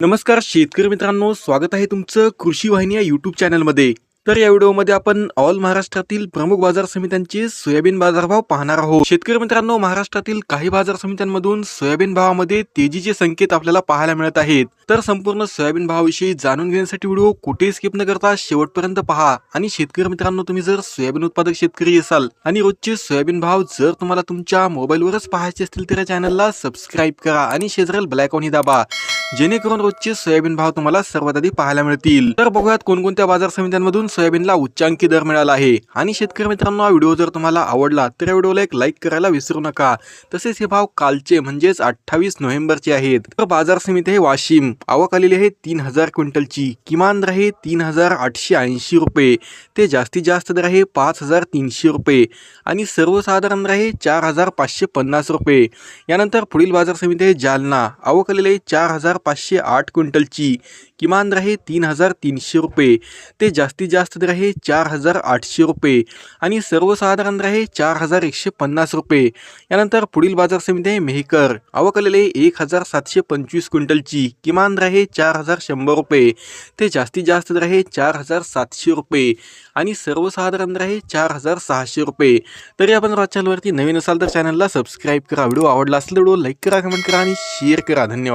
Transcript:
नमस्कार शेतकरी मित्रांनो स्वागत आहे तुमचं कृषी वाहिनी या युट्यूब चॅनलमध्ये तर या व्हिडिओमध्ये आपण ऑल महाराष्ट्रातील प्रमुख बाजार समित्यांचे सोयाबीन बाजारभाव पाहणार आहोत. शेतकरी मित्रांनो महाराष्ट्रातील काही बाजार समित्यांमधून सोयाबीन भावामध्ये तेजीचे संकेत आपल्याला पाहायला मिळत आहेत. तर संपूर्ण सोयाबीन भावाविषयी जाणून घेण्यासाठी व्हिडिओ कुठेही स्किप न करता शेवटपर्यंत पहा. आणि शेतकरी मित्रांनो तुम्ही जर सोयाबीन उत्पादक शेतकरी असाल आणि रोजचे सोयाबीन भाव जर तुम्हाला तुमच्या मोबाईलवरच पाहायचे असतील तर या चॅनलला सबस्क्राईब करा आणि शेजारील ब्लॅकॉनी दाबा. जेणेकरून रोजचे सोयाबीन भाव तुम्हाला सर्वात आधी पाहायला मिळतील. तर बघूयात कोणकोणत्या बाजार समित्यांमधून सोयाबीनला उच्चांकी दर मिळाला आहे. आणि शेतकरी मित्रांनो हा व्हिडिओ जर तुम्हाला आवडला तर या व्हिडिओला एक लाईक करायला विसरू नका. तसेच हे भाव कालचे म्हणजेच अठ्ठावीस नोव्हेंबरचे आहेत. तर बाजार समिती आहे वाशिम. आवक आलेली आहे तीन हजार क्विंटलची. किमान दर आहे तीन हजार आठशे ऐंशी रुपये. ते जास्तीत जास्त दर आहे पाच हजार तीनशे रुपये. आणि सर्वसाधारण दर आहे चार हजार पाचशे पन्नास रुपये. यानंतर पुढील बाजार समिती आहे जालना. आवक आलेली आहे चार हजार पाचशे आठ क्विंटलची किमान राहे तीन हजार तीनशे रुपये. ते जास्तीत जास्त राहे चार हजार आठशे रुपये आणि सर्वसाधारण दर आहे चार हजार एकशे पन्नास रुपये. यानंतर पुढील बाजार समिती आहे मेहकर. अवकलेले एक हजार सातशे पंचवीस क्विंटलची. किमान राहे चार हजार शंभर रुपये. ते जास्तीत जास्त राहे चार हजार सातशे रुपये आणि सर्वसाधारण दर आहे चार हजार सहाशे रुपये. तरी आपण चॅनलवरती नवीन असाल तर चॅनलला सबस्क्राईब करा. व्हिडिओ आवडला असेल तर व्हिडिओ लाईक करा कमेंट करा आणि शेअर करा. धन्यवाद.